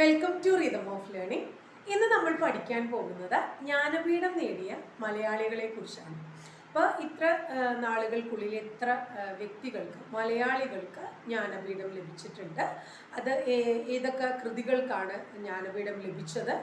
Welcome to rhythm of learning ഇന്ന് നമ്മൾ പഠിക്കാൻ പോകുന്നത് ജ്ഞാനപീഠം നേടിയ മലയാളികളെ കുറിച്ചാണ്. അപ്പോൾ ഇത്ര നാളുകൾക്കുള്ളിൽ എത്ര വ്യക്തികൾക്ക് മലയാളികൾക്ക് ജ്ഞാനപീഠം ലഭിച്ചിട്ടുണ്ട്. അത് ഏതൊക്കെ കൃതികൾക്കാണ് ജ്ഞാനപീഠം ലഭിച്ചത്?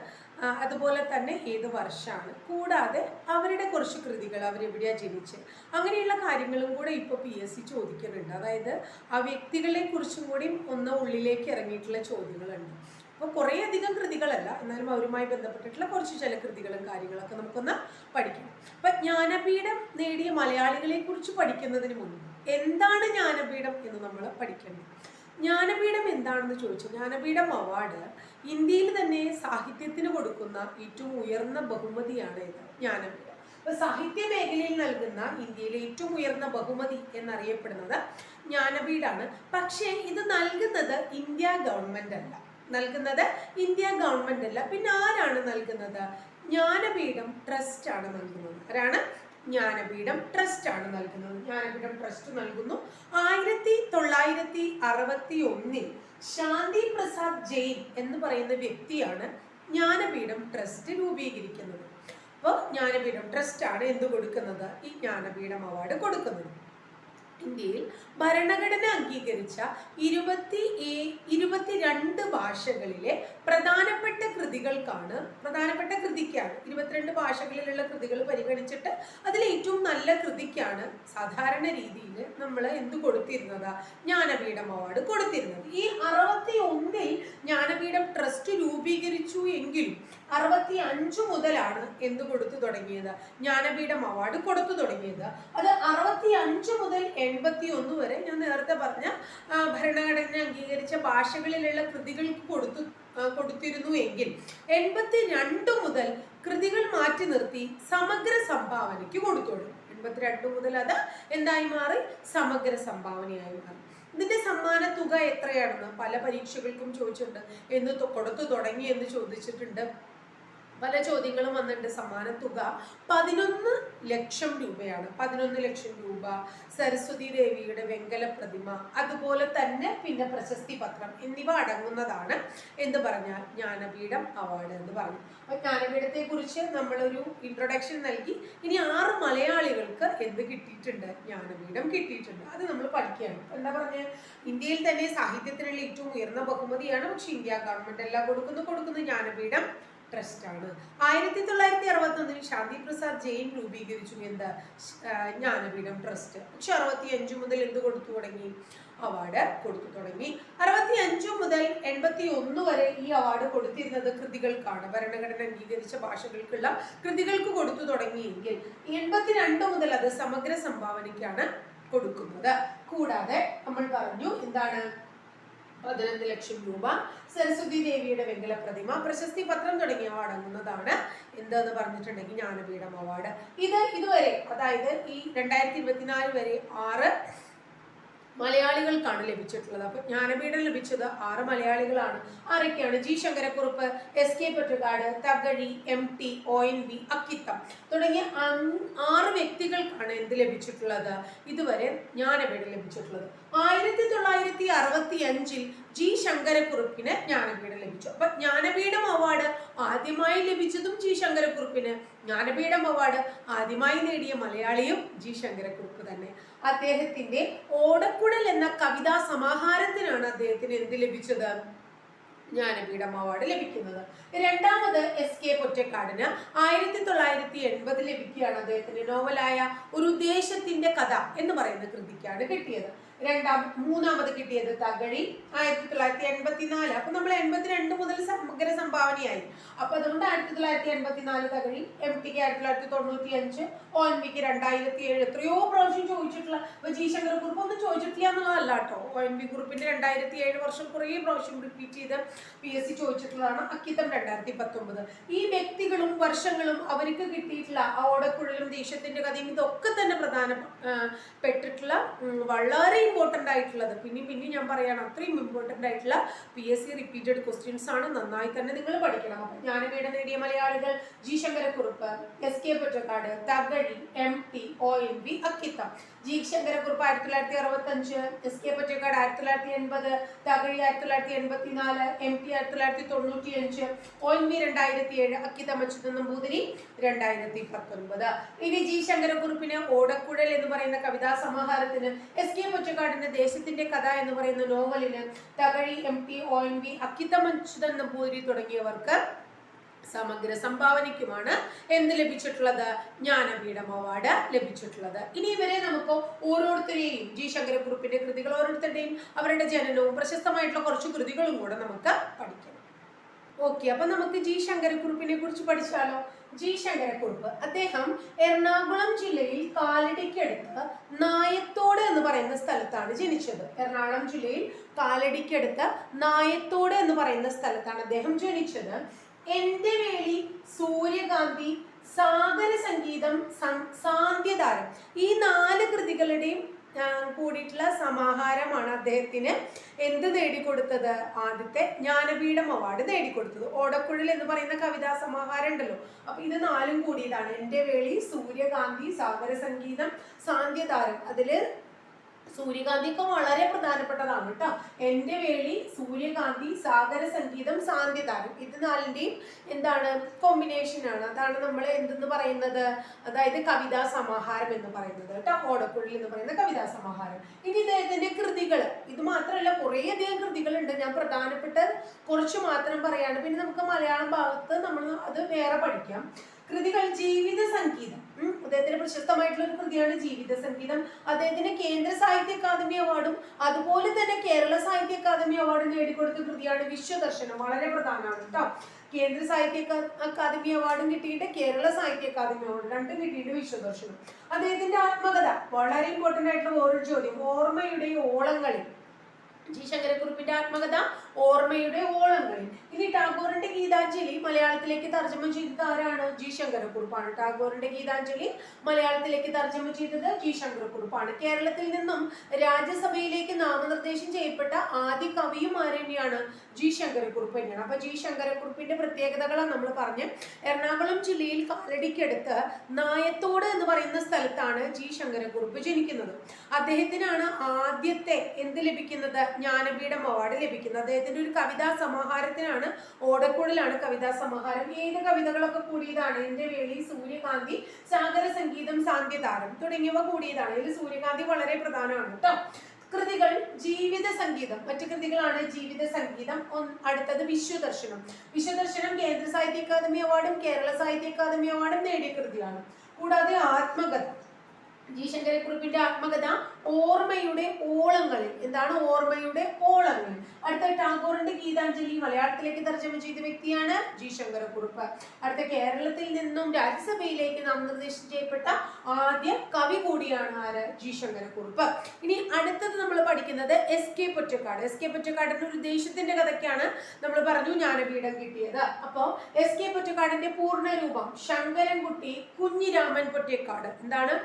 അതുപോലെ തന്നെ ഏത് വർഷമാണ് കൂടാതെ അവരുടെ കുറച്ച് കൃതികൾ അവരെവിടെയാണ് ജനിച്ച്? അങ്ങനെയുള്ള കാര്യങ്ങളും കൂടെ ഇപ്പോൾ പി എസ് സി ചോദിക്കുന്നുണ്ട്. അതായത് ആ വ്യക്തികളെ കുറിച്ചും കൂടി ഒന്ന് ഉള്ളിലേക്ക് ഇറങ്ങിയിട്ടുള്ള ചോദ്യങ്ങളുണ്ട്. അപ്പോൾ കുറേയധികം കൃതികളല്ല എന്നാലും അവരുമായി ബന്ധപ്പെട്ടിട്ടുള്ള കുറച്ച് ചില കൃതികളും കാര്യങ്ങളൊക്കെ നമുക്കൊന്ന് പഠിക്കണം അപ്പം ജ്ഞാനപീഠം നേടിയ മലയാളികളെ കുറിച്ച് പഠിക്കുന്നതിന് മുമ്പ് എന്താണ് ജ്ഞാനപീഠം എന്ന് നമ്മൾ പഠിക്കണം ജ്ഞാനപീഠം എന്താണെന്ന് ചോദിച്ചു ജ്ഞാനപീഠം അവാർഡ് ഇന്ത്യയിൽ തന്നെ സാഹിത്യത്തിന് കൊടുക്കുന്ന ഏറ്റവും ഉയർന്ന ബഹുമതിയാണ് ഇത് ജ്ഞാനപീഠം. അപ്പൊ സാഹിത്യ മേഖലയിൽ നൽകുന്ന ഇന്ത്യയിലെ ഏറ്റവും ഉയർന്ന ബഹുമതി എന്നറിയപ്പെടുന്നത് ജ്ഞാനപീഠാണ്. പക്ഷേ ഇത് നൽകുന്നത് ഇന്ത്യ ഗവൺമെന്റ് അല്ല. നൽകുന്നത്? ഇന്ത്യ ഗവൺമെന്റ് അല്ല. പിന്നെ ആരാണ് നൽകുന്നത്? ജ്ഞാനപീഠം ട്രസ്റ്റ് ആണ് നൽകുന്നത്. ആരാണ്? ജ്ഞാനപീഠം ട്രസ്റ്റ് ആണ് നൽകുന്നത്. ജ്ഞാനപീഠം ട്രസ്റ്റ് നൽകുന്നു. ആയിരത്തി തൊള്ളായിരത്തി അറുപത്തി ഒന്നിൽ ശാന്തി പ്രസാദ് ജെയിൻ എന്ന് പറയുന്ന വ്യക്തിയാണ് ജ്ഞാനപീഠം ട്രസ്റ്റ് രൂപീകരിക്കുന്നത്. അപ്പോൾ ജ്ഞാനപീഠം ട്രസ്റ്റ് ആണ് എന്ത് കൊടുക്കുന്നത്? ഈ ജ്ഞാനപീഠം അവാർഡ് കൊടുക്കുന്നത്. ഇന്ത്യയിൽ ഭരണഘടന അംഗീകരിച്ച ഇരുപത്തി ഇരുപത്തിരണ്ട് ഭാഷകളിലെ പ്രധാനപ്പെട്ട കൃതികൾക്കാണ് പ്രധാനപ്പെട്ട കൃതിക്കാണ് ഇരുപത്തിരണ്ട് ഭാഷകളിലുള്ള കൃതികൾ പരിഗണിച്ചിട്ട് അതിൽ ഏറ്റവും നല്ല കൃതിക്കാണ് സാധാരണ രീതിയിൽ നമ്മൾ എന്ത് കൊടുത്തിരുന്നത്? ജ്ഞാനപീഠം അവാർഡ് കൊടുത്തിരുന്നത്. ഈ അറുപത്തി ഒന്നിൽ ജ്ഞാനപീഠം ട്രസ്റ്റ് രൂപീകരിച്ചു എങ്കിലും അറുപത്തി അഞ്ചു മുതലാണ് എന്ത് കൊടുത്തു തുടങ്ങിയത്? ജ്ഞാനപീഠം അവാർഡ് കൊടുത്തു തുടങ്ങിയത്. അത് അറുപത്തി അഞ്ച് മുതൽ എൺപത്തി ഒന്ന് വരെ ഞാൻ നേരത്തെ പറഞ്ഞ ഭരണഘടന അംഗീകരിച്ച ഭാഷകളിലുള്ള കൃതികൾക്ക് കൊടുത്തു കൊടുത്തിരുന്നു എങ്കിൽ എൺപത്തി രണ്ട് മുതൽ കൃതികൾ മാറ്റി നിർത്തി സമഗ്ര സംഭാവനയ്ക്ക് കൊടുത്തോളൂ. എൺപത്തിരണ്ട് മുതൽ അത് എന്തായി മാറി? സമഗ്ര സംഭാവനയായി മാറി. ഇതിന്റെ സമ്മാന തുക എത്രയാണെന്ന് പല പരീക്ഷകൾക്കും ചോദിച്ചിട്ടുണ്ട്. എന്ന് കൊടുത്തു തുടങ്ങി എന്ന് ചോദിച്ചിട്ടുണ്ട്. പല ചോദ്യങ്ങളും വന്നിട്ടുണ്ട്. സമ്മാന തുക പതിനൊന്ന് ലക്ഷം രൂപയാണ്. പതിനൊന്ന് ലക്ഷം രൂപ സരസ്വതി ദേവിയുടെ വെങ്കല പ്രതിമ അതുപോലെ തന്നെ പിന്നെ പ്രശസ്തി പത്രം എന്നിവ അടങ്ങുന്നതാണ് എന്ന് പറഞ്ഞാൽ ജ്ഞാനപീഠം അവാർഡ് എന്ന് പറഞ്ഞു. അപ്പൊ ജ്ഞാനപീഠത്തെ കുറിച്ച് നമ്മളൊരു ഇൻട്രൊഡക്ഷൻ നൽകി. ഇനി ആറ് മലയാളികൾക്ക് എന്ത് കിട്ടിയിട്ടുണ്ട്? ജ്ഞാനപീഠം കിട്ടിയിട്ടുണ്ട്. അത് നമ്മൾ പഠിക്കുകയാണ്. എന്താ പറഞ്ഞ? ഇന്ത്യയിൽ തന്നെ സാഹിത്യത്തിനുള്ള ഏറ്റവും ഉയർന്ന ബഹുമതിയാണ്. പക്ഷെ ഇന്ത്യ ഗവൺമെന്റ് എല്ലാം കൊടുക്കുന്നു. കൊടുക്കുന്നു ജ്ഞാനപീഠം. ട്രസ്റ്റ് ആണ്. ആയിരത്തി തൊള്ളായിരത്തി അറുപത്തി ഒന്നിൽ ശാന്തി പ്രസാദ് ജെയിൻ രൂപീകരിച്ചു. എന്ത്? ജ്ഞാനപീഠം ട്രസ്റ്റ് പക്ഷെ അറുപത്തി അഞ്ചു മുതൽ എന്ത് കൊടുത്തു തുടങ്ങി? അവാർഡ് കൊടുത്തു തുടങ്ങി. അറുപത്തി അഞ്ചു മുതൽ എൺപത്തി ഒന്ന് വരെ ഈ അവാർഡ് കൊടുത്തിരുന്നത് കൃതികൾക്കാണ്. ഭരണഘടന അംഗീകരിച്ച ഭാഷകൾക്കുള്ള കൃതികൾക്ക് കൊടുത്തു തുടങ്ങിയെങ്കിൽ എൺപത്തിരണ്ട് മുതൽ അത് സമഗ്ര സംഭാവനയ്ക്കാണ് കൊടുക്കുന്നത്. കൂടാതെ നമ്മൾ പറഞ്ഞു എന്താണ്? പതിനൊന്ന് ലക്ഷം രൂപ. സരസ്വതി ദേവിയുടെ വെങ്കല പ്രതിമ. പ്രശസ്തി പത്രം തുടങ്ങിയവ അടങ്ങുന്നതാണ്. എന്തെന്ന് പറഞ്ഞിട്ടുണ്ടെങ്കിൽ ജ്ഞാനപീഠം അവാർഡ് ഇത് ഇതുവരെ അതായത് ഈ രണ്ടായിരത്തി ഇരുപത്തിനാല് വരെ ആറ് മലയാളികൾക്കാണ് ലഭിച്ചിട്ടുള്ളത്. അപ്പൊ ജ്ഞാനപീഠം ലഭിച്ചത് ആറ് മലയാളികളാണ്. ആരൊക്കെയാണ്? G Sankarakurup S K Pottekkad Thakazhi M T O N V Akkitham തുടങ്ങിയ ആറ് വ്യക്തികൾക്കാണ് എന്ത് ലഭിച്ചിട്ടുള്ളത്? ഇതുവരെ ജ്ഞാനപീഠം ലഭിച്ചിട്ടുള്ളത്. ആയിരത്തി തൊള്ളായിരത്തി അറുപത്തി അഞ്ചിൽ ജി ശങ്കരക്കുറുപ്പിന് ജ്ഞാനപീഠം ലഭിച്ചു. അപ്പൊ ജ്ഞാനപീഠം അവാർഡ് ആദ്യമായി ലഭിച്ചതും ജി ശങ്കരക്കുറുപ്പിന്. ജ്ഞാനപീഠം അവാർഡ് ആദ്യമായി നേടിയ മലയാളിയും ജി ശങ്കരക്കുറുപ്പ് തന്നെ. അദ്ദേഹത്തിന്റെ ഓടക്കുടൽ എന്ന കവിതാ സമാഹാരത്തിനാണ് അദ്ദേഹത്തിന് എന്ത് ലഭിച്ചത്? ജ്ഞാനപീഠം അവാർഡ് ലഭിക്കുന്നത്. രണ്ടാമത് എസ് കെ പൊറ്റക്കാടിന് ആയിരത്തി തൊള്ളായിരത്തി എൺപത് ലഭിക്കുകയാണ് അദ്ദേഹത്തിന്റെ നോവലായ ഒരു ദേശത്തിന്റെ കഥ എന്ന് പറയുന്ന കൃതിക്കാണ് കിട്ടിയത്. രണ്ടാം മൂന്നാമത് കിട്ടിയത് തകഴി. ആയിരത്തി തൊള്ളായിരത്തി എൺപത്തിനാല്. അപ്പൊ നമ്മൾ എൺപത്തിരണ്ട് മുതൽ സമഗ്ര സംഭാവനയായി. അപ്പൊ അതുകൊണ്ട് ആയിരത്തി തൊള്ളായിരത്തി എൺപത്തിനാല് തകഴി എം ടിക്ക് ആയിരത്തി തൊള്ളായിരത്തി തൊണ്ണൂറ്റി അഞ്ച് ഒ എൻ വിക്ക് രണ്ടായിരത്തി ഏഴ് എത്രയോ പ്രാവശ്യം ചോദിച്ചിട്ടുള്ള ഇപ്പൊ ജി ശങ്കർ കുറുപ്പ് ഒന്നും ചോദിച്ചിട്ടില്ല എന്നുള്ളതല്ല കേട്ടോ. ഒ എൻ വി കുറുപ്പിന്റെ രണ്ടായിരത്തി ഏഴ് വർഷം കുറേ പ്രാവശ്യം റിപ്പീറ്റ് ചെയ്ത് പി എസ് സി ചോദിച്ചിട്ടുള്ളതാണ് അക്കിത്തം രണ്ടായിരത്തി പത്തൊമ്പത് ഈ വ്യക്തികളും വർഷങ്ങളും അവർക്ക് കിട്ടിയിട്ടുള്ള ആ ഓടക്കുഴലും ദേശത്തിന്റെ കഥയും ഇതൊക്കെ തന്നെ പ്രധാന ആ, പെട്ടിട്ടുള്ള വളരെ ഇമ്പോർട്ടന്റ് ആയിട്ടുള്ളത്. പിന്നെ പിന്നെ ഞാൻ പറയുകയാണ് അത്രയും ഇമ്പോർട്ടന്റ് ആയിട്ടുള്ള P S C repeated questions ആണ് നന്നായി തന്നെ നിങ്ങൾ പഠിക്കണം. അപ്പം വീട് നേടിയ മലയാളികൾ G Sankarakurup S K Pottekkad Thakazhi M T O N V Akkitham G Sankarakurup ആയിരത്തി തൊള്ളായിരത്തി അറുപത്തി അഞ്ച് എസ് കെ പൊറ്റക്കാട് ആയിരത്തി തൊള്ളായിരത്തി എൺപത് തകഴി ആയിരത്തി തൊള്ളായിരത്തി എൺപത്തി നാല് എം ടി ആയിരത്തി തൊള്ളായിരത്തി തൊണ്ണൂറ്റി അഞ്ച് ഒ എൻ വി രണ്ടായിരത്തി ഏഴ് അക്കിതമച്ചുത നമ്പൂതിരി രണ്ടായിരത്തി പത്തൊൻപത് ഇനി ജി ശങ്കരക്കുറുപ്പിന് ഓടക്കുഴൽ എന്ന് പറയുന്ന കവിതാ സമാഹാരത്തിന് എസ് കെ പൊറ്റക്കാടിന്റെ ദേശത്തിന്റെ കഥ എന്ന് പറയുന്ന നോവലിന് Thakazhi M T O N V Akkitham Achuthan Namboothiri തുടങ്ങിയവർക്ക് സമഗ്ര സംഭാവനയ്ക്കുമാണ് എന്ത് ലഭിച്ചിട്ടുള്ളത്? ജ്ഞാനപീഠം അവാർഡ് ലഭിച്ചിട്ടുള്ളത്. ഇനി ഇവരെ നമുക്ക് ഓരോരുത്തരെയും ജി ശങ്കരക്കുറുപ്പിന്റെ കൃതികൾ ഓരോരുത്തരുടെയും അവരുടെ ജനനവും പ്രശസ്തമായിട്ടുള്ള കുറച്ച് കൃതികളും കൂടെ നമുക്ക് പഠിക്കണം ഓക്കെ അപ്പൊ നമുക്ക് ജി ശങ്കരക്കുറുപ്പിനെ കുറിച്ച് പഠിച്ചാലോ? ജി ശങ്കരക്കുറുപ്പ് അദ്ദേഹം എറണാകുളം ജില്ലയിൽ കാലടിക്കടുത്ത് നായത്തോട് എന്ന് പറയുന്ന സ്ഥലത്താണ് ജനിച്ചത്. എറണാകുളം ജില്ലയിൽ കാലടിക്കടുത്ത് നായത്തോട് എന്ന് പറയുന്ന സ്ഥലത്താണ് അദ്ദേഹം ജനിച്ചത്. എന്റെ വേളി? സൂര്യകാന്തി സാഗര സംഗീതം സാന്ധ്യതാരം. ഈ നാല് കൃതികളുടെയും കൂടിയിട്ടുള്ള സമാഹാരമാണ് അദ്ദേഹത്തിന് എന്ത് നേടിക്കൊടുത്തത്? ആദ്യത്തെ ജ്ഞാനപീഠം അവാർഡ് നേടിക്കൊടുത്തത്. ഓടക്കുഴൽ എന്ന് പറയുന്ന കവിതാ സമാഹാരം ഉണ്ടല്ലോ. അപ്പൊ ഇത് നാലും കൂടിയതാണ്. എന്റെ വേളി സൂര്യകാന്തി സാഗര സംഗീതം സാന്ധ്യതാരം. അതിൽ സൂര്യകാന്തിയൊക്കെ വളരെ പ്രധാനപ്പെട്ടതാണ് കേട്ടോ. എന്റെ വേളി സൂര്യകാന്തി സാഗര സംഗീതം സാന്ധ്യതാരം ഇത് നാലിന്റെയും എന്താണ് കോമ്പിനേഷൻ ആണ്. അതാണ് നമ്മൾ എന്തെന്ന് പറയുന്നത്? അതായത് കവിതാ സമാഹാരം എന്ന് പറയുന്നത് കേട്ടോ. ഓടക്കുഴൽ എന്ന് പറയുന്ന കവിതാ സമാഹാരം. ഇനി ഇദ്ദേഹത്തിന്റെ കൃതികൾ. ഇത് മാത്രമല്ല കുറേയധികം കൃതികളുണ്ട്. ഞാൻ പ്രധാനപ്പെട്ട കുറച്ച് മാത്രം പറയാണ്. പിന്നെ നമുക്ക് മലയാളം ഭാഗത്ത് നമ്മൾ അത് വേറെ പഠിക്കാം. കൃതികൾ ജീവിത സംഗീതം. അദ്ദേഹത്തിന് പ്രശസ്തമായിട്ടുള്ള ഒരു കൃതിയാണ് ജീവിത സംഗീതം. അദ്ദേഹത്തിന് കേന്ദ്ര സാഹിത്യ അക്കാദമി അവാർഡും അതുപോലെ തന്നെ കേരള സാഹിത്യ അക്കാദമി അവാർഡും നേടിക്കൊടുത്ത കൃതിയാണ് വിശ്വദർശനം. വളരെ പ്രധാനമാണ് കേട്ടോ കേന്ദ്ര സാഹിത്യ അക്കാദമി അവാർഡും കിട്ടിയിട്ട് കേരള സാഹിത്യ അക്കാദമി അവാർഡ് രണ്ടും കിട്ടിയിട്ട് വിശ്വദർശനം. അദ്ദേഹത്തിന്റെ ആത്മകഥ വളരെ ഇമ്പോർട്ടന്റ് ആയിട്ടുള്ള വേറൊരു ചോദ്യം. ഓർമ്മയുടെ ഓളങ്ങളിൽ ജി ശങ്കരക്കുറിപ്പിന്റെ ആത്മകഥ ഓർമ്മയുടെ ഓളങ്ങളിൽ ഇനി ടാഗോറിന്റെ ഗീതാഞ്ജലി മലയാളത്തിലേക്ക് തർജമ ചെയ്തത് ആരാണ്? ജി ശങ്കരക്കുറുപ്പാണ്. ടാഗോറിന്റെ ഗീതാഞ്ജലി മലയാളത്തിലേക്ക് തർജമ ചെയ്തത് ജി ശങ്കരക്കുറുപ്പാണ്. കേരളത്തിൽ നിന്നും രാജ്യസഭയിലേക്ക് നാമനിർദ്ദേശം ചെയ്യപ്പെട്ട ആദ്യ കവിയും ആരെന്നെയാണ്? ജി ശങ്കരക്കുറുപ്പ് തന്നെയാണ്. അപ്പൊ ജി ശങ്കരക്കുറുപ്പിന്റെ പ്രത്യേകതകളാണ് നമ്മൾ പറഞ്ഞ് എറണാകുളം ജില്ലയിൽ കാലടിക്കടുത്ത് നായത്തോട് എന്ന് പറയുന്ന സ്ഥലത്താണ് ജി ശങ്കരക്കുറുപ്പ് ജനിക്കുന്നത്. അദ്ദേഹത്തിനാണ് ആദ്യത്തെ എന്ത് ലഭിക്കുന്നത്? ജ്ഞാനപീഠം അവാർഡ് ലഭിക്കുന്നത്. അദ്ദേഹത്തിന്റെ ഒരു കവിതാ സമാഹാരത്തിനാണ് ഓടക്കുഴലാണ് കവിതാ സമാഹാരം. ഏത് കവിതകളൊക്കെ കൂടിയതാണ്? എന്റെ വേളി സൂര്യകാന്തി സാഗര സംഗീതം സാന്ധ്യതാരം തുടങ്ങിയവ കൂടിയതാണ്. ഇതിൽ സൂര്യകാന്തി വളരെ പ്രധാനമാണ് കേട്ടോ. കൃതികൾ ജീവിത സംഗീതം. മറ്റു കൃതികളാണ് ജീവിത സംഗീതം. അടുത്തത് വിശ്വദർശനം. വിശ്വദർശനം കേന്ദ്ര സാഹിത്യ അക്കാദമി അവാർഡും കേരള സാഹിത്യ അക്കാദമി അവാർഡും നേടിയ കൃതിയാണ്. കൂടാതെ ആത്മകഥ. ജി ശങ്കരക്കുറുപ്പിന്റെ ആത്മകഥ ഓർമ്മയുടെ ഓളങ്ങളിൽ എന്താണ് ഓർമ്മയുടെ ഓളങ്ങൾ? അടുത്ത ടാഗോറിന്റെ ഗീതാഞ്ജലി മലയാളത്തിലേക്ക് തർജമ ചെയ്ത വ്യക്തിയാണ് ജി ശങ്കരക്കുറുപ്പ് അടുത്ത കേരളത്തിൽ നിന്നും രാജ്യസഭയിലേക്ക് നാമനിർദ്ദേശം ചെയ്യപ്പെട്ട ആദ്യ കവി കൂടിയാണ് ആര്? ജി ശങ്കരക്കുറുപ്പ് ഇനി അടുത്തത് നമ്മൾ പഠിക്കുന്നത് S K Pottekkad. S K പൊറ്റക്കാടിന്റെ ഒരു ദേശത്തിന്റെ കഥയ്ക്കാണ് നമ്മൾ പറഞ്ഞു ജ്ഞാനപീഠം കിട്ടിയത്. അപ്പോ എസ് കെ പൊറ്റക്കാടിന്റെ പൂർണരൂപം ശങ്കരൻകുട്ടി കുഞ്ഞിരാമൻ പൊറ്റക്കാട്. എന്താണ്?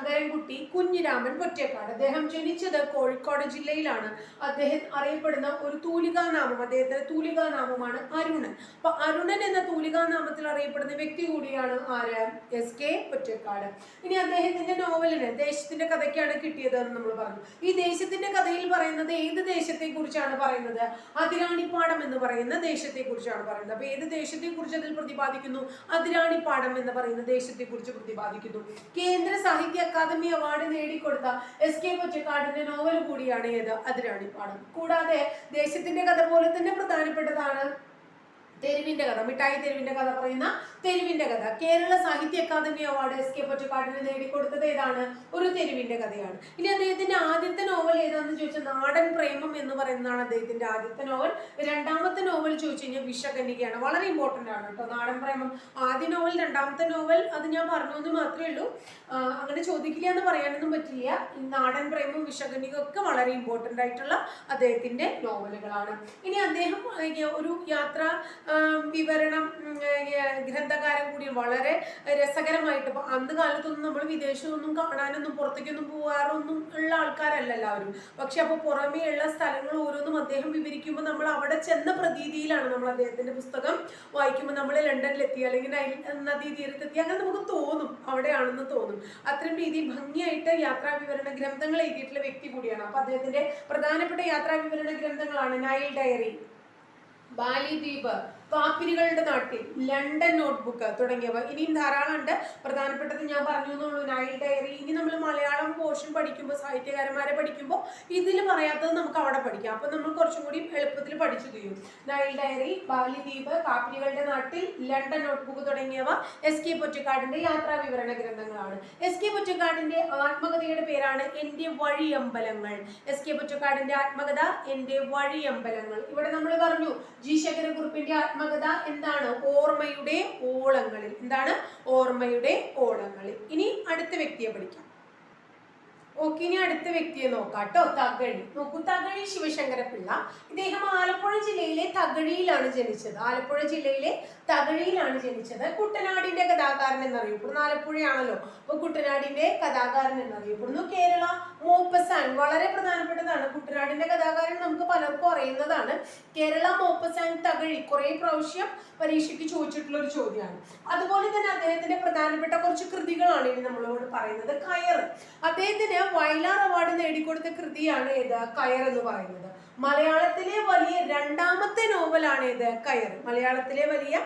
ശങ്കരൻകുട്ടി കുഞ്ഞിരാമൻ പൊറ്റേക്കാട്. അദ്ദേഹം ജനിച്ചത് കോഴിക്കോട് ജില്ലയിലാണ്. അദ്ദേഹം അറിയപ്പെടുന്ന ഒരു തൂലികാ നാമം അദ്ദേഹത്തിന്റെ തൂലികാ നാമമാണ് അരുണൻ. അപ്പൊ അരുണൻ എന്ന തൂലികാ നാമത്തിൽ അറിയപ്പെടുന്ന വ്യക്തി കൂടിയാണ് ആര്? S K Pottekkad. ഇനി അദ്ദേഹത്തിന്റെ നോവലിന് ദേശത്തിന്റെ കഥയ്ക്കാണ് കിട്ടിയത് എന്ന് നമ്മൾ പറഞ്ഞു. ഈ ദേശത്തിന്റെ കഥയിൽ പറയുന്നത് ഏത് ദേശത്തെ കുറിച്ചാണ് പറയുന്നത്? അതിരാണിപ്പാടം എന്ന് പറയുന്ന ദേശത്തെ കുറിച്ചാണ് പറയുന്നത്. അപ്പൊ ഏത് ദേശത്തെ കുറിച്ച് അതിൽ പ്രതിപാദിക്കുന്നു? അതിരാണിപ്പാടം എന്ന് പറയുന്ന ദേശത്തെ കുറിച്ച് പ്രതിപാദിക്കുന്നു. കേന്ദ്ര സാഹിത്യ അക്കാദമി അവാർഡ് നേടിക്കൊടുത്ത എസ് കെ പൊറ്റക്കാടിന്റെ നോവൽ കൂടിയാണ് ഏത്? അതിരാണിപ്പാടം കൂടാതെ ദേശത്തിന്റെ കഥ പോലെ തന്നെ പ്രധാനപ്പെട്ടതാണ് തെരുവിന്റെ കഥ. മിഠായി തെരുവിന്റെ കഥ പറയുന്ന തെരുവിന്റെ കഥ. Kerala Sahitya Akademi award S K പൊറ്റക്കാടിന് നേടിക്കൊടുത്തത് ഏതാണ്? ഒരു തെരുവിന്റെ കഥയാണ്. ഇനി അദ്ദേഹത്തിന്റെ ആദ്യത്തെ നോവൽ ഏതാണെന്ന് ചോദിച്ചാൽ നാടൻ പ്രേമം എന്ന് പറയുന്നതാണ് അദ്ദേഹത്തിന്റെ ആദ്യത്തെ നോവൽ. രണ്ടാമത്തെ നോവൽ ചോദിച്ചു കഴിഞ്ഞാൽ വിഷകന്യകയാണ്. വളരെ ഇമ്പോർട്ടന്റ് ആണ് കേട്ടോ. നാടൻ പ്രേമം. ആദ്യ നോവൽ രണ്ടാമത്തെ നോവൽ അത് ഞാൻ പറഞ്ഞു എന്ന് മാത്രമേ ഉള്ളൂ. അങ്ങനെ ചോദിക്കില്ല എന്ന് പറയാനൊന്നും പറ്റില്ല. നാടൻ പ്രേമം വിഷകന്യക ഒക്കെ വളരെ ഇമ്പോർട്ടന്റ് ആയിട്ടുള്ള അദ്ദേഹത്തിന്റെ നോവലുകളാണ്. ഇനി അദ്ദേഹം ഒരു യാത്ര വിവരണം ഉം, ഗ്രന്ഥകാരൻ കൂടി വളരെ രസകരമായിട്ട് ഇപ്പൊ അന്ന് കാലത്തൊന്നും നമ്മൾ വിദേശത്തൊന്നും കാണാനൊന്നും പുറത്തേക്കൊന്നും പോകാറൊന്നും ഉള്ള ആൾക്കാരല്ല എല്ലാവരും. പക്ഷെ അപ്പൊ പുറമേ ഉള്ള സ്ഥലങ്ങൾ ഓരോന്നും അദ്ദേഹം വിവരിക്കുമ്പോൾ നമ്മൾ അവിടെ ചെന്ന പ്രതീതിയിലാണ് നമ്മൾ അദ്ദേഹത്തിന്റെ പുസ്തകം വായിക്കുമ്പോൾ നമ്മൾ ലണ്ടനിലെത്തി അല്ലെങ്കിൽ നദീ തീരത്തെത്തി. അങ്ങനെ നമുക്ക് തോന്നും അവിടെയാണെന്ന് തോന്നും. അത്രയും രീതിയിൽ ഭംഗിയായിട്ട് യാത്രാ വിവരണ ഗ്രന്ഥങ്ങൾ എഴുതിയിട്ടുള്ള വ്യക്തി കൂടിയാണ്. അപ്പൊ അദ്ദേഹത്തിന്റെ പ്രധാനപ്പെട്ട യാത്രാ വിവരണ ഗ്രന്ഥങ്ങളാണ് നൈൽ ഡയറി. ബാലി ദ്വീപ്. പാപ്പിരികളുടെ നാട്ടിൽ ലണ്ടൻ നോട്ട്ബുക്ക് തുടങ്ങിയവ ഇനിയും ധാരാളം ഉണ്ട്. പ്രധാനപ്പെട്ടത് ഞാൻ പറഞ്ഞു എന്നുള്ളൂ നൈൽ ഡയറി. ഇനി നമ്മൾ മലയാളം പോർഷൻ പഠിക്കുമ്പോൾ സാഹിത്യകാരന്മാരെ പഠിക്കുമ്പോൾ ഇതിൽ പറയാത്തത് നമുക്ക് അവിടെ പഠിക്കാം. അപ്പം നമ്മൾ കുറച്ചും കൂടി എളുപ്പത്തിൽ പഠിച്ചു തീരും. നൈൽ ഡയറി ബാലി ദ്വീപ് കാപ്പിരികളുടെ നാട്ടിൽ ലണ്ടൻ നോട്ട്ബുക്ക് തുടങ്ങിയവ എസ് കെ പൊറ്റക്കാടിന്റെ യാത്രാ വിവരണ ഗ്രന്ഥങ്ങളാണ്. എസ് കെ പൊറ്റക്കാടിന്റെ ആത്മകഥയുടെ പേരാണ് എന്റെ വഴിയമ്പലങ്ങൾ. എസ് കെ പൊറ്റക്കാടിന്റെ ആത്മകഥ എന്റെ വഴിയമ്പലങ്ങൾ. ഇവിടെ നമ്മൾ പറഞ്ഞു ജി ശങ്കരക്കുറുപ്പിന്റെ ആത്മകഥ എന്താണ്? ഓർമ്മയുടെ ഓളങ്ങളിൽ. എന്താണ്? ഓർമ്മയുടെ ഓളങ്ങളിൽ. ഇനി അടുത്ത വ്യക്തിയെ പഠിക്കാം. ഓക്കെ ഇനി അടുത്ത വ്യക്തിയെ നോക്കാം കേട്ടോ. തകഴി. നോക്കൂ തകഴി ശിവശങ്കര പിള്ള ഇദ്ദേഹം ആലപ്പുഴ ജില്ലയിലെ തകഴിയിലാണ് ജനിച്ചത്. ആലപ്പുഴ ജില്ലയിലെ തകഴിയിലാണ് ജനിച്ചത്. കുട്ടനാടിന്റെ കഥാകാരൻ എന്നറിയപ്പെടുന്നു. ആലപ്പുഴയാണല്ലോ. അപ്പൊ കുട്ടനാടിന്റെ കഥാകാരൻ എന്നറിയപ്പെടുന്നു. കേരള മോപ്പസാൻ വളരെ പ്രധാനപ്പെട്ടതാണ്. കുട്ടനാടിന്റെ കഥാകാരൻ നമുക്ക് പലർക്കും അറിയുന്നതാണ്. കേരള മോപ്പസാൻ തകഴി കുറെ പ്രാവശ്യം പരീക്ഷയ്ക്ക് ചോദിച്ചിട്ടുള്ള ഒരു ചോദ്യമാണ്. അതുപോലെ തന്നെ അദ്ദേഹത്തിന്റെ പ്രധാനപ്പെട്ട കുറച്ച് കൃതികളാണ് ഇനി നമ്മളോട് പറയുന്നത്. കയർ. അദ്ദേഹത്തിന് വയലാർ അവാർഡ് നേടിക്കൊടുത്ത കൃതിയാണ് ഏത്? കയർ എന്ന് പറയുന്നത്. മലയാളത്തിലെ വലിയ രണ്ടാമത്തെ നോവലാണ് ഇത് കയർ. മലയാളത്തിലെ വലിയ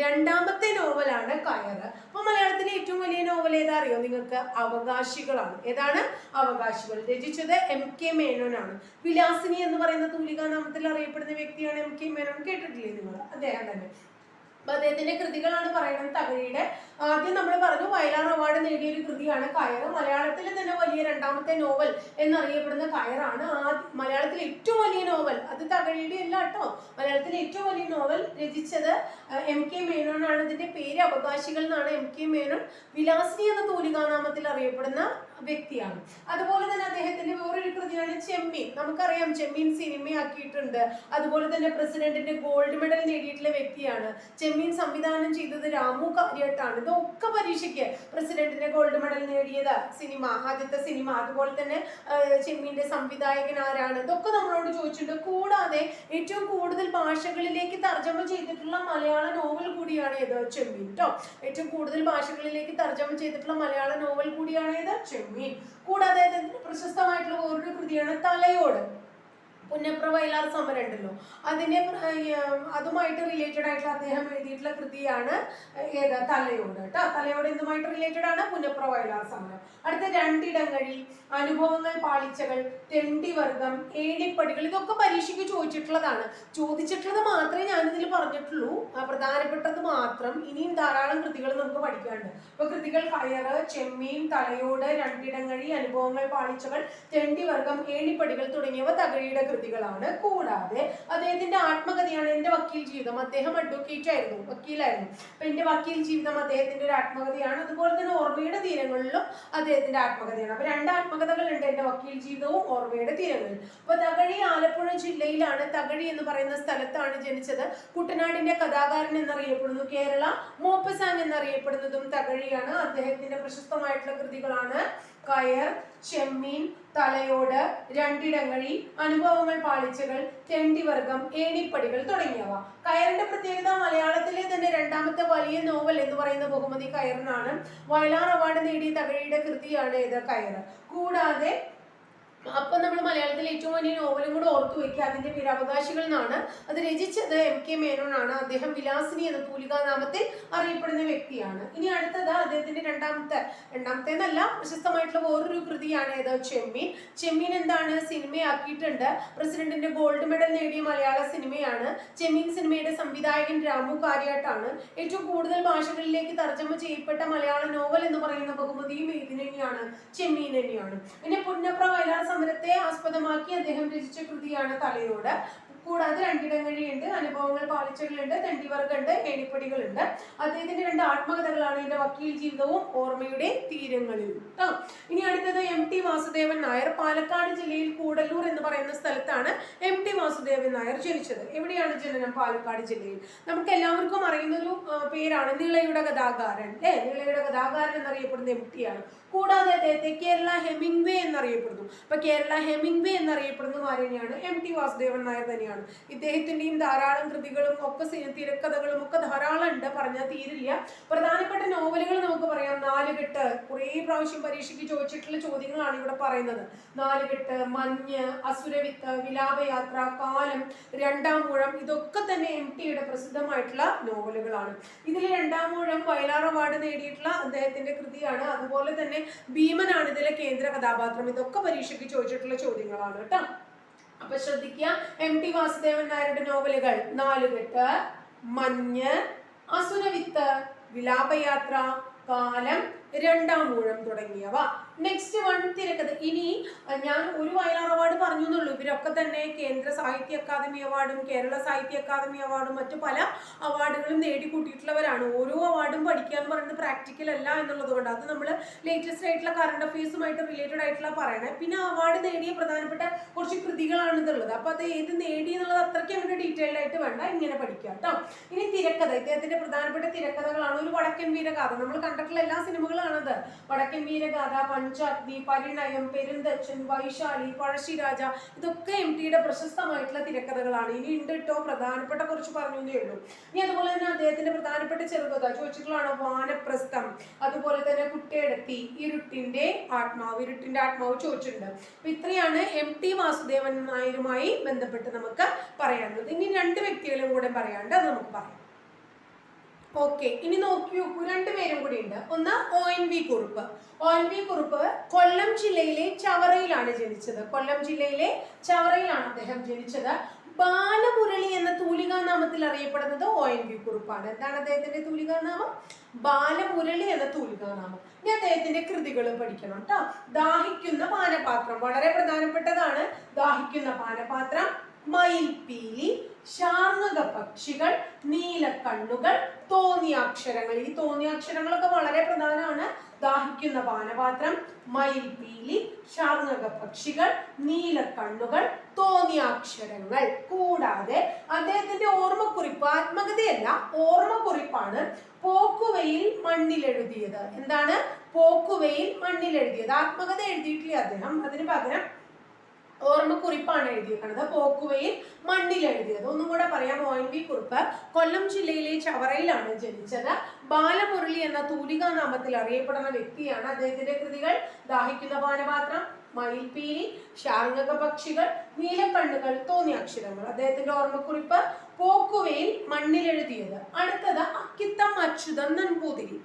രണ്ടാമത്തെ നോവലാണ് കയർ. അപ്പൊ മലയാളത്തിലെ ഏറ്റവും വലിയ നോവൽ ഏതാ അറിയോ? നിങ്ങൾക്ക് അവകാശികളാണ്. ഏതാണ്? അവകാശികൾ. രചിച്ചത് എം കെ മേനോനാണ്. വിലാസിനി എന്ന് പറയുന്ന തൂലികാ നാമത്തിൽ അറിയപ്പെടുന്ന വ്യക്തിയാണ് എം കെ മേനോൻ. കേട്ടിട്ടില്ലേ നിങ്ങൾ? അദ്ദേഹം തന്നെ. അപ്പൊ അദ്ദേഹത്തിന്റെ കൃതികളാണ് പറയുന്നത് തകഴിയുടെ ആദ്യം നമ്മൾ പറഞ്ഞു വയലാർ അവാർഡ് നേടിയ ഒരു കൃതിയാണ് കയർ. മലയാളത്തിലെ തന്നെ വലിയ രണ്ടാമത്തെ നോവൽ എന്നറിയപ്പെടുന്ന കയറാണ് മലയാളത്തിലെ ഏറ്റവും വലിയ നോവൽ. അത് തകഴിയുടെ അല്ല കേട്ടോ. മലയാളത്തിലെ ഏറ്റവും വലിയ നോവൽ രചിച്ചത് എം കെ മേനോനാണ് ഇതിന്റെ പേര് അവകാശികൾ എന്നാണ് എം കെ മേനോൻ. വിലാസിനി എന്ന തൂലികാനാമത്തിൽ അറിയപ്പെടുന്ന വ്യക്തിയാണ്. അതുപോലെ തന്നെ അദ്ദേഹത്തിന്റെ വേറൊരു കൃതിയാണ് ചെമ്മീൻ. നമുക്കറിയാം ചെമ്മീൻ സിനിമയാക്കിയിട്ടുണ്ട്. അതുപോലെ തന്നെ പ്രസിഡന്റിന്റെ ഗോൾഡ് മെഡൽ നേടിയിട്ടുള്ള വ്യക്തിയാണ്. ചെമ്മീൻ സംവിധാനം ചെയ്തത് രാമു കാര്യട്ടാണ്. ഇതൊക്കെ പരീക്ഷയ്ക്ക് പ്രസിഡന്റിന്റെ ഗോൾഡ് മെഡൽ നേടിയത് സിനിമ ആദ്യത്തെ സിനിമ. അതുപോലെ തന്നെ ചെമ്മീന്റെ സംവിധായകൻ ആരാണ്? ഇതൊക്കെ നമ്മളോട് ചോദിച്ചിട്ടുണ്ട്. കൂടാതെ ഏറ്റവും കൂടുതൽ ഭാഷകളിലേക്ക് തർജമ ചെയ്തിട്ടുള്ള മലയാള നോവൽ കൂടിയാണ് ഏത്? ചെമ്മീൻ കേട്ടോ ഏറ്റവും കൂടുതൽ ഭാഷകളിലേക്ക് തർജമ ചെയ്തിട്ടുള്ള മലയാള നോവൽ കൂടിയാണ് ഏത്? ചെമ്മീൻ. കൂടാതെ പ്രശസ്തമായിട്ടുള്ള ഓരോ കൃതിയാണ് തലയോട്. പുന്നപ്ര വയലാർ സമരം ഉണ്ടല്ലോ അതിനെ അതുമായിട്ട് റിലേറ്റഡ് ആയിട്ടുള്ള അദ്ദേഹം എഴുതിയിട്ടുള്ള കൃതിയാണ് ഏത്? തലയോട് കേട്ടോ. തലയോട് എന്തുമായിട്ട് റിലേറ്റഡ് ആണ്? പുന്നപ്ര വയലാർ സമരം. അടുത്ത രണ്ടിടങ്ങഴി അനുഭവങ്ങൾ പാളിച്ചകൾ തെണ്ടിവർഗം ഏണിപ്പടികൾ ഇതൊക്കെ പരീക്ഷയ്ക്ക് ചോദിച്ചിട്ടുള്ളതാണ്. ചോദിച്ചിട്ടുള്ളത് മാത്രമേ ഞാനിതിൽ പറഞ്ഞിട്ടുള്ളൂ. പ്രധാനപ്പെട്ടത് മാത്രം. ഇനിയും ധാരാളം കൃതികൾ നമുക്ക് പഠിക്കാനുണ്ട്. ഇപ്പൊ കൃതികൾ കയറ് ചെമ്മീൻ തലയോട് രണ്ടിടങ്ങഴി അനുഭവങ്ങൾ പാളിച്ചകൾ തെണ്ടിവർഗം ഏണിപ്പടികൾ തുടങ്ങിയവ തകഴിയുടെ കൃതികളാണ് കൂടാതെ അദ്ദേഹത്തിന്റെ ആത്മകഥയാണ് എന്റെ വക്കീൽ ജീവിതം. അദ്ദേഹം അഡ്വക്കേറ്റ് ആയിരുന്നു വക്കീലായിരുന്നു. അപ്പൊ എന്റെ വക്കീൽ ജീവിതം അദ്ദേഹത്തിന്റെ ഒരു ആത്മകഥയാണ്. അതുപോലെ തന്നെ ഓർമ്മയുടെ തീരങ്ങളിലും അദ്ദേഹത്തിന്റെ ആത്മകഥയാണ്. അപ്പൊ രണ്ട് ആത്മകഥകളുണ്ട് എന്റെ വക്കീൽ ജീവിതവും ഓർമ്മയുടെ തീരങ്ങളിൽ അപ്പൊ തകഴി ആലപ്പുഴ ജില്ലയിലാണ് തകഴി എന്ന് പറയുന്ന സ്ഥലത്താണ് ജനിച്ചത്. കുട്ടനാടിന്റെ കഥാകാരൻ എന്നറിയപ്പെടുന്നു. കേരള മോപ്പസാങ് എന്നറിയപ്പെടുന്നതും തകഴിയാണ്. അദ്ദേഹത്തിന്റെ പ്രശസ്തമായിട്ടുള്ള കൃതികളാണ് കയർ ചെമ്മീൻ തലയോട് രണ്ടിടങ്ങഴി അനുഭവങ്ങൾ പാളിച്ചകൾ തെണ്ടിവർഗം ഏണിപ്പടികൾ തുടങ്ങിയവ. കയറിന്റെ പ്രത്യേകത മലയാളത്തിലെ തന്നെ രണ്ടാമത്തെ വലിയ നോവൽ എന്ന് പറയുന്ന ബഹുമതി കയറിനാണ്. വയലാർ അവാർഡ് നേടിയ തകഴിയുടെ കൃതിയാണ് ഇത് കയർ. കൂടാതെ അപ്പൊ നമ്മൾ മലയാളത്തിൽ ഏറ്റവും വലിയ നോവലും കൂടെ ഓർത്തു വെക്കുക അതിന്റെ പേര് അവകാശികൾ എന്നാണ്. അത് രചിച്ചത് എം കെ മേനോൻ ആണ്. അദ്ദേഹം വിലാസിനി എന്ന തൂലികാനാമത്തിൽ അറിയപ്പെടുന്ന വ്യക്തിയാണ്. ഇനി അടുത്തത് അദ്ദേഹത്തിന്റെ രണ്ടാമത്തെ രണ്ടാമത്തെ എന്നല്ല പ്രശസ്തമായിട്ടുള്ള വേറൊരു കൃതിയാണ് ഏത്? ചെമ്മീൻ. ചെമ്മീൻ എന്താണ്? സിനിമയാക്കിയിട്ടുണ്ട്. പ്രസിഡന്റിന്റെ ഗോൾഡ് മെഡൽ നേടിയ മലയാള സിനിമയാണ്. ചെമ്മീൻ സിനിമയുടെ സംവിധായകൻ രാമു കാര്യാട്ടാണ്. ഏറ്റവും കൂടുതൽ ഭാഷകളിലേക്ക് തർജമ ചെയ്യപ്പെട്ട മലയാള നോവൽ എന്ന് പറയുന്ന ബഹുമതിയും ഇതിനെയാണ് ചെമ്മീൻ തന്നെയാണ്. പിന്നെ പുന്നപ്ര വയലാർ സമരത്തെ ആസ്പദമാക്കി അദ്ദേഹം രചിച്ച കൃതിയാണ് തലയോട് കൂടാതെ രണ്ടിടങ്ങഴിയുണ്ട് അനുഭവങ്ങൾ പാളിച്ചകളുണ്ട് തെണ്ടിവർഗുണ്ട് ഏണിപ്പടികളുണ്ട്. അദ്ദേഹത്തിന്റെ രണ്ട് ആത്മകഥകളാണ് എന്റെ വക്കീൽ ജീവിതവും ഓർമ്മയുടെ തീരങ്ങളിൽ. ഇനി അടുത്തത് എം ടി വാസുദേവൻ നായർ. പാലക്കാട് ജില്ലയിൽ കൂടല്ലൂർ എന്ന് പറയുന്ന സ്ഥലത്താണ് എം ടി വാസുദേവൻ നായർ ജനിച്ചത്. എവിടെയാണ് ജനനം? പാലക്കാട് ജില്ലയിൽ. നമുക്ക് എല്ലാവർക്കും അറിയുന്ന ഒരു പേരാണ് നിളയുടെ കഥാകാരൻ അല്ലേ? നിളയുടെ കഥാകാരൻ എന്നറിയപ്പെടുന്ന എം ടി ആണ്. കൂടാതെ അദ്ദേഹത്തെ കേരള ഹെമിംഗ്വേ എന്നറിയപ്പെടുന്നു. അപ്പൊ കേരള ഹെമിംഗ്വേ എന്നറിയപ്പെടുന്ന ആരെയാണ്? എം ടി വാസുദേവൻ നായർ തന്നെയാണ്. വ്യക്തിയാണ് ഇദ്ദേഹത്തിന്റെയും ധാരാളം കൃതികളും ഒക്കെ തിരക്കഥകളും ഒക്കെ ധാരാളം ഉണ്ട്. പറഞ്ഞാൽ തീരില്ല. പ്രധാനപ്പെട്ട നോവലുകൾ നമുക്ക് പറയാം. നാലുകെട്ട്. കുറേ പ്രാവശ്യം പരീക്ഷയ്ക്ക് ചോദിച്ചിട്ടുള്ള ചോദ്യങ്ങളാണ് ഇവിടെ പറയുന്നത്. നാലുകെട്ട് മഞ്ഞ് അസുരവിത്ത് വിലാപയാത്ര കാലം രണ്ടാം മൂഴം ഇതൊക്കെ തന്നെ എം ടിയുടെ പ്രസിദ്ധമായിട്ടുള്ള നോവലുകളാണ്. ഇതിൽ രണ്ടാം മൂഴം വയലാർ അവാർഡ് നേടിയിട്ടുള്ള അദ്ദേഹത്തിന്റെ കൃതിയാണ്. അതുപോലെ തന്നെ ഭീമനാണ് ഇതിലെ കേന്ദ്ര കഥാപാത്രം. ഇതൊക്കെ പരീക്ഷയ്ക്ക് ചോദിച്ചിട്ടുള്ള ചോദ്യങ്ങളാണ് കേട്ടോ. അപ്പൊ ശ്രദ്ധിക്കുക എം ടി വാസുദേവൻ നായരുടെ നോവലുകൾ നാലുകെട്ട് മഞ്ഞ് അസുരവിത്ത് വിലാപയാത്ര കാലം രണ്ടാം മൂഴം തുടങ്ങിയവ. നെക്സ്റ്റ് വൺ തിരക്കഥ. ഇനി ഞാൻ ഒരു വയലാർ അവാർഡ് പറഞ്ഞു എന്നുള്ളൂ ഇവരൊക്കെ തന്നെ കേന്ദ്ര സാഹിത്യ അക്കാദമി അവാർഡും കേരള സാഹിത്യ അക്കാദമി അവാർഡും മറ്റു പല അവാർഡുകളും നേടിക്കൂട്ടിയിട്ടുള്ളവരാണ്. ഓരോ അവാർഡും പഠിക്കാൻ പറയുന്നത് പ്രാക്ടിക്കൽ അല്ല എന്നുള്ളത് കൊണ്ട് അത് നമ്മൾ ലേറ്റസ്റ്റ് ആയിട്ടുള്ള കറണ്ട് അഫയേഴ്സുമായിട്ട് റിലേറ്റഡ് ആയിട്ടുള്ള പറയണേ. പിന്നെ അവാർഡ് നേടിയ പ്രധാനപ്പെട്ട കുറച്ച് കൃതികളാണ് ഇതുള്ളത് അപ്പൊ അത് ഏത് നേടി എന്നുള്ളത് അത്രയ്ക്ക് അങ്ങനെ ഡീറ്റെയിൽഡ് ആയിട്ട് വേണ്ട. ഇങ്ങനെ പഠിക്കുക കേട്ടോ ഇനി തിരക്കഥ. ഇദ്ദേഹത്തിന്റെ പ്രധാനപ്പെട്ട തിരക്കഥകളാണ് ഒരു വടക്കൻ വീരഗാഥ. നമ്മൾ കണ്ടിട്ടുള്ള എല്ലാ സിനിമകളാണത് വടക്കൻ വീരഗാഥ പഞ്ചാഗ്നി പരിണയം പെരുന്തച്ഛൻ വൈശാലി പഴശ്ശിരാജ ഇതൊക്കെ എം ടിയുടെ പ്രശസ്തമായിട്ടുള്ള തിരക്കഥകളാണ്. ഇനി ഉണ്ട് കേട്ടോ പ്രധാനപ്പെട്ട കുറച്ച് പറഞ്ഞു ഉള്ളൂ. ഇനി അതുപോലെ തന്നെ അദ്ദേഹത്തിന്റെ പ്രധാനപ്പെട്ട ചെറുകഥ ചോദിച്ചിട്ടുള്ളതാണ്? വാനപ്രസ്ഥം. അതുപോലെ തന്നെ കുട്ടിയെടുത്തി ഇരുട്ടിന്റെ ആത്മാവ്. ഇരുട്ടിന്റെ ആത്മാവ് ചോദിച്ചിട്ടുണ്ട്. അപ്പൊ ഇത്രയാണ് എം ടി വാസുദേവൻ നായരുമായി ബന്ധപ്പെട്ട് നമുക്ക് പറയാനുള്ളത്. ഇനി രണ്ട് വ്യക്തികളും കൂടെ പറയാണ്ട് അത് നമുക്ക് പറയാം. ഓക്കെ ഇനി നോക്കി നോക്കൂ രണ്ടുപേരും കൂടി ഉണ്ട്. ഒന്ന് O N V Kurup. O N V Kurup Kollam ജില്ലയിലെ ചവറയിലാണ് ജനിച്ചത്. കൊല്ലം ജില്ലയിലെ ചവറയിലാണ് അദ്ദേഹം ജനിച്ചത്. ബാലമുരളി എന്ന തൂലികാ നാമത്തിൽ അറിയപ്പെടുന്നത് ഒ എൻ വി കുറുപ്പാണ്. എന്താണ് അദ്ദേഹത്തിന്റെ തൂലികാ നാമം? ബാലമുരളി എന്ന തൂലികാ നാമം. ഇനി അദ്ദേഹത്തിന്റെ കൃതികൾ പഠിക്കണം കേട്ടോ ദാഹിക്കുന്ന പാനപാത്രം. വളരെ പ്രധാനപ്പെട്ടതാണ് ദാഹിക്കുന്ന പാനപാത്രം. മയിൽപീലി ശാർങ്ങക പക്ഷികൾ നീലക്കണ്ണുകൾ തോന്നിയാക്ഷരങ്ങൾ. ഈ തോന്നിയാക്ഷരങ്ങളൊക്കെ വളരെ പ്രധാനമാണ്. ദാഹിക്കുന്ന പാനപാത്രം മയിൽപീലി ചാർന്നക പക്ഷികൾ നീല നീലക്കണ്ണുകൾ തോന്നിയാക്ഷരങ്ങൾ. കൂടാതെ അദ്ദേഹത്തിന്റെ ഓർമ്മക്കുറിപ്പ് ആത്മകഥയല്ല ഓർമ്മക്കുറിപ്പാണ് പോക്കുവയിൽ മണ്ണിലെഴുതിയത്. എന്താണ്? പോക്കുവയിൽ മണ്ണിലെഴുതിയത്. ആത്മകഥ എഴുതിയിട്ടില്ല അദ്ദേഹം? അതിന് പകരം ഓർമ്മക്കുറിപ്പാണ് എഴുതിയിരിക്കുന്നത് പോക്കുവയിൽ മണ്ണിൽ എഴുതിയത്. ഒന്നും കൂടെ പറയാം. ഒ എൻ വി കുറിപ്പ്. കൊല്ലം ജില്ലയിലെ ചവറയിലാണ് ജനിച്ചത്. ബാലമുരളി എന്ന തൂലികാ നാമത്തിൽ അറിയപ്പെടുന്ന വ്യക്തിയാണ് അദ്ദേഹത്തിന്റെ കൃതികൾ. ദാഹിക്കുന്ന പാനപാത്രം മയിൽപീലി ശാർങ്ങക പക്ഷികൾ നീലക്കണ്ണുകൾ തോന്നിയ അക്ഷരങ്ങൾ. അദ്ദേഹത്തിന്റെ ഓർമ്മക്കുറിപ്പ് പോക്കുവയിൽ മണ്ണിലെഴുതിയത്. അടുത്തത് അക്കിത്തം അച്യുതൻ നൻപൂതിരി.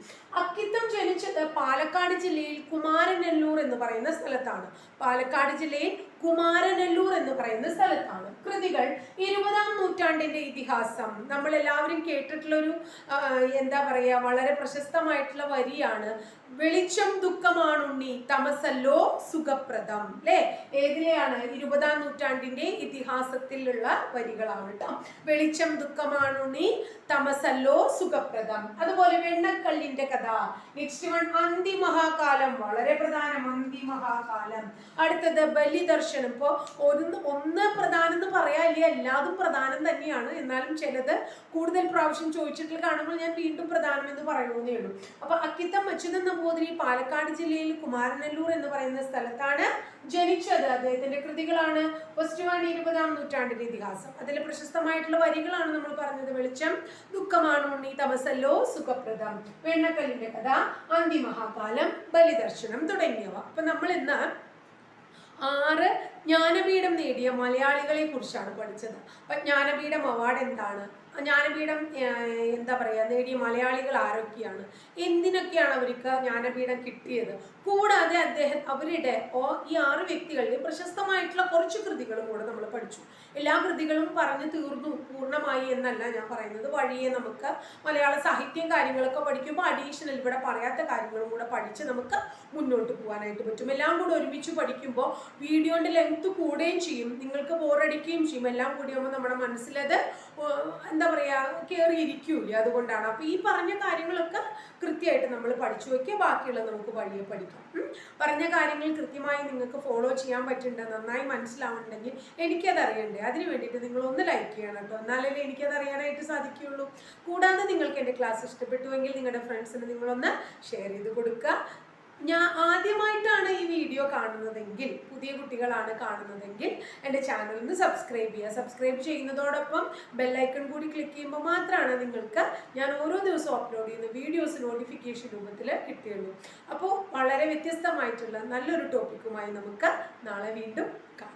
അക്കിത്തം ജനിച്ചത് പാലക്കാട് ജില്ലയിൽ കുമാരനെല്ലൂർ എന്ന് പറയുന്ന സ്ഥലത്താണ്. പാലക്കാട് ജില്ലയിൽ കുമാരനെല്ലൂർ എന്ന് പറയുന്ന സ്ഥലത്താണ്. കൃതികൾ ഇരുപതാം നൂറ്റാണ്ടിന്റെ ഇതിഹാസം. നമ്മൾ എല്ലാവരും കേട്ടിട്ടുള്ള ഒരു എന്താ പറയാ വളരെ പ്രശസ്തമായിട്ടുള്ള വരിയാണ് വെളിച്ചം ദുഃഖമാണുണ്ണി തമസല്ലോ സുഖപ്രദം. അല്ലെ ഏതിലെയാണ്? ഇരുപതാം നൂറ്റാണ്ടിന്റെ ഇതിഹാസത്തിലുള്ള വരികളാണ് കേട്ടോ വെളിച്ചം ദുഃഖമാണുണ്ണി തമസല്ലോ സുഖപ്രദം. അതുപോലെ വെണ്ണക്കല്ലിന്റെ കഥ. Next one Antimahakalam. വളരെ പ്രധാനം അന്തിമഹാകാലം. അടുത്തത് ബലിദർശനം. ഇപ്പോ ഒന്ന് ഒന്ന് പ്രധാനം എന്ന് പറയാനില്ല എല്ലാതും പ്രധാനം തന്നെയാണ്. എന്നാലും ചിലത് കൂടുതൽ പ്രാവശ്യം ചോദിച്ചിട്ടുള്ള കാണുമ്പോൾ ഞാൻ വീണ്ടും പ്രധാനം എന്ന് പറയുന്നേ ഉള്ളൂ. അപ്പൊ അക്കിത്തം അച്യുതൻ നമ്പൂതിരി പാലക്കാട് ജില്ലയിൽ കുമാരനെല്ലൂർ എന്ന് പറയുന്ന സ്ഥലത്താണ് ജനിച്ചത്. അദ്ദേഹത്തിന്റെ കൃതികളാണ് ഫസ്റ്റ് വൺ ഇരുപതാം നൂറ്റാണ്ടിന്റെ ഇതിഹാസം. അതിലെ പ്രശസ്തമായിട്ടുള്ള വരികളാണ് നമ്മൾ പറഞ്ഞത്. വെളിച്ചം ദുഃഖമാണ് ഉണ്ണി തമസല്ലോ സുഖപ്രദം വെണ്ണക്കല്ലിന്റെ കഥ അന്തിമഹാകാലം ബലിദർശനം തുടങ്ങിയവ. അപ്പൊ നമ്മൾ ഇന്ന് ആറ് ജ്ഞാനപീഠം നേടിയ മലയാളികളെ കുറിച്ചാണ് പഠിച്ചത്. അപ്പൊ ജ്ഞാനപീഠം അവാർഡ് എന്താണ്? ജ്ഞാനപീഠം എന്താ പറയുക നേടിയ മലയാളികൾ ആരൊക്കെയാണ്? എന്തിനൊക്കെയാണ് അവർക്ക് ജ്ഞാനപീഠം കിട്ടിയത്? കൂടാതെ അദ്ദേഹം അവരുടെ ഈ ആറ് വ്യക്തികളിൽ പ്രശസ്തമായിട്ടുള്ള കുറച്ച് കൃതികളും കൂടെ നമ്മൾ പഠിച്ചു. എല്ലാ കൃതികളും പറഞ്ഞു തീർന്നു പൂർണമായി എന്നല്ല ഞാൻ പറയുന്നത്. വഴിയെ നമുക്ക് മലയാള സാഹിത്യം കാര്യങ്ങളൊക്കെ പഠിക്കുമ്പോൾ അഡീഷണൽ ഇവിടെ പറയാത്ത കാര്യങ്ങളും കൂടെ പഠിച്ച് നമുക്ക് മുന്നോട്ട് പോകാനായിട്ട് പറ്റും. എല്ലാം കൂടെ ഒരുമിച്ച് പഠിക്കുമ്പോൾ വീഡിയോന്റെ ലെങ്ത് കൂടുകയും ചെയ്യും. നിങ്ങൾക്ക് ബോറടിക്കുകയും ചെയ്യും. എല്ലാം കൂടിയാകുമ്പോൾ നമ്മുടെ മനസ്സിലത് എന്താ പറയുക കയറിയിരിക്കൂല അതുകൊണ്ടാണ്. അപ്പോൾ ഈ പറഞ്ഞ കാര്യങ്ങളൊക്കെ കൃത്യമായിട്ട് നമ്മൾ പഠിച്ചു വെക്കുക ബാക്കിയുള്ളത് നമുക്ക് വഴിയെ പഠിക്കാം. പറഞ്ഞ കാര്യങ്ങൾ കൃത്യമായി നിങ്ങൾക്ക് ഫോളോ ചെയ്യാൻ പറ്റുന്നുണ്ട് നന്നായി മനസ്സിലാവുന്നുണ്ടെങ്കിൽ എനിക്കത് അറിയണ്ടേ? അതിന് വേണ്ടിയിട്ട് നിങ്ങൾ ഒന്ന് ലൈക്ക് ചെയ്യണം കേട്ടോ. എന്നാലല്ലേ എനിക്കത് അറിയാനായിട്ട് സാധിക്കുകയുള്ളൂ. കൂടാതെ നിങ്ങൾക്ക് എന്റെ ക്ലാസ് ഇഷ്ടപ്പെട്ടുവെങ്കിൽ നിങ്ങളുടെ ഫ്രണ്ട്സിന് നിങ്ങളൊന്ന് ഷെയർ ചെയ്ത് കൊടുക്കുക. ഞാൻ ആദ്യമായിട്ടാണ് ഈ വീഡിയോ കാണുന്നതെങ്കിൽ പുതിയ കുട്ടികളാണ് കാണുന്നതെങ്കിൽ എന്റെ ഒന്ന് സബ്സ്ക്രൈബ് ചെയ്യുക. സബ്സ്ക്രൈബ് ചെയ്യുന്നതോടൊപ്പം ബെല്ലൈക്കൺ കൂടി ക്ലിക്ക് ചെയ്യുമ്പോൾ മാത്രമാണ് നിങ്ങൾക്ക് ഞാൻ ഓരോ ദിവസവും അപ്ലോഡ് ചെയ്യുന്ന വീഡിയോസ് നോട്ടിഫിക്കേഷൻ രൂപത്തിൽ കിട്ടുകയുള്ളൂ അപ്പോൾ വളരെ വ്യത്യസ്തമായിട്ടുള്ള നല്ലൊരു ടോപ്പിക്കുമായി നമുക്ക് നാളെ വീണ്ടും കാണാം.